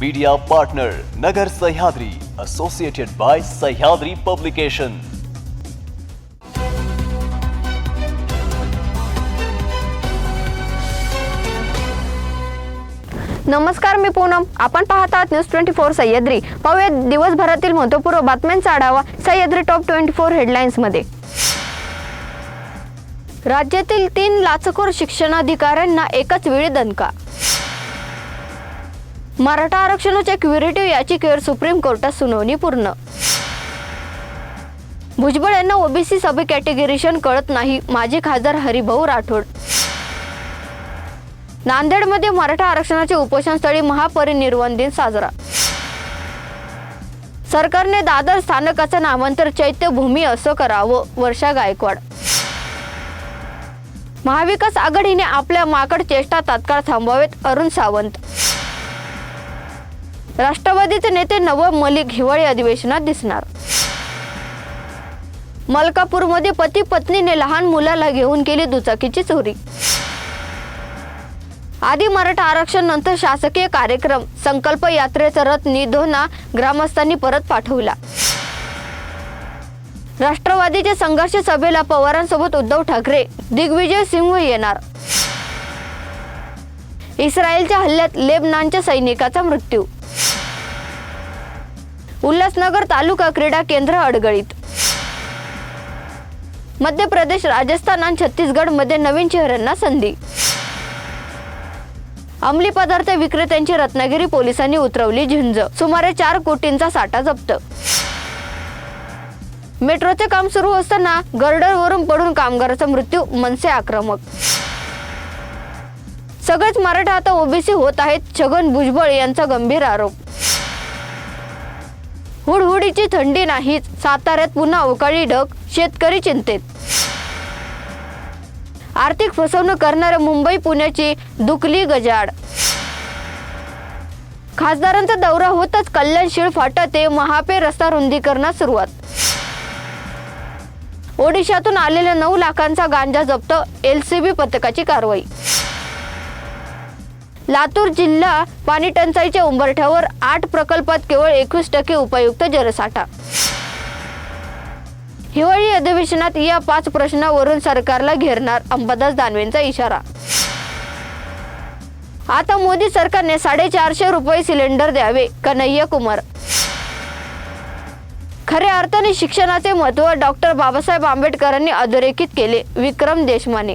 Media partner Nagar Sahyadri associated by Sahyadri publication नमस्कार मी पूनम. आपण पाहत आहात न्यूज ट्वेंटी फोर सह्याद्री. पाहूया दिवसभरातील महत्वपूर्व बातम्यांचा आढावा सह्याद्री टॉप ट्वेंटी फोर हेडलाईन्समध्ये राज्यातील तीन लाचखोर शिक्षणाधिकाऱ्यांना एकाच वेळी दणका. मराठा आरक्षणाच्या क्युरेटिव्ह याचिकेवर सुप्रीम कोर्टात सुनावणी पूर्ण. भुजबळ यांना ओबीसी सब कॅटेगरीशन कळत नाही माजी खासदार हरिभाऊ राठोड. नांदेडमध्ये मराठा आरक्षणाचे उपोषणस्थळी महापरिनिर्वाण दिन साजरा. सरकारने दादर स्थानकाचं नामांतर चैत्यभूमी असं करावं वर्षा गायकवाड. महाविकास आघाडीने आपल्या माकड चेष्टा तात्काळ थांबवावेत अरुण सावंत. राष्ट्रवादीचे नेते नवब मलिक हिवाळी अधिवेशनात दिसणार. मलकापूरमध्ये पती पत्नीने लहान मुलाला घेऊन केली दुचाकीची चोरी. आधी मराठा आरक्षण नंतर शासकीय कार्यक्रम संकल्प यात्रेचा रथ निधोना ग्रामस्थांनी परत पाठवला. राष्ट्रवादीच्या संघर्ष सभेला पवारांसोबत उद्धव ठाकरे दिग्विजय सिंह येणार. इस्रायलच्या हल्ल्यात लेबनानच्या सैनिकाचा मृत्यू. उल्हासनगर तालुका क्रीडा केंद्र अडगळीत मध्य प्रदेश राजस्थान आणि छत्तीसगडमध्ये नवीन चेहऱ्यांना संधी. अंमली पदार्थ विक्रेत्यांची रत्नागिरी पोलिसांनी उतरवली झुंज. सुमारे चार कोटींचा साठा जप्त. मेट्रोचे काम सुरू असताना गर्डरवरून पडून कामगाराचा मृत्यू मनसे आक्रमक. सगळेच मराठा आता ओबीसी होत आहेत छगन भुजबळ यांचा गंभीर आरोप. हुडहुडीची थंडी नाहीच साताऱ्यात पुन्हा अवकाळी ढग. शेतकरी चिंतेत. आर्थिक फसवणूक करणाऱ्या मुंबई पुण्याची दुकली गजाड खासदारांचा दौरा होताच कल्याण शिळ फाटा ते महापे रस्ता रुंदीकरणास सुरुवात. ओडिशातून आलेल्या नऊ लाखांचा गांजा जप्त एलसीबी पथकाची कारवाई. लातूर जिल्हा पाणी टंचाईच्या उंबरठ्यावर आठ प्रकल्पात केवळ एकवीस टक्के उपयुक्त जलसाठा. हिवाळी अधिवेशनात या पाच प्रश्नावरून सरकारला घेरणार अंबादास दानवेंचा इशारा. आता मोदी सरकारने साडेचारशे रुपये सिलेंडर द्यावे कन्हैया कुमार. खऱ्या अर्थाने शिक्षणाचे महत्त्व डॉक्टर बाबासाहेब आंबेडकरांनी अधोरेखित केले Vikram Deshmane.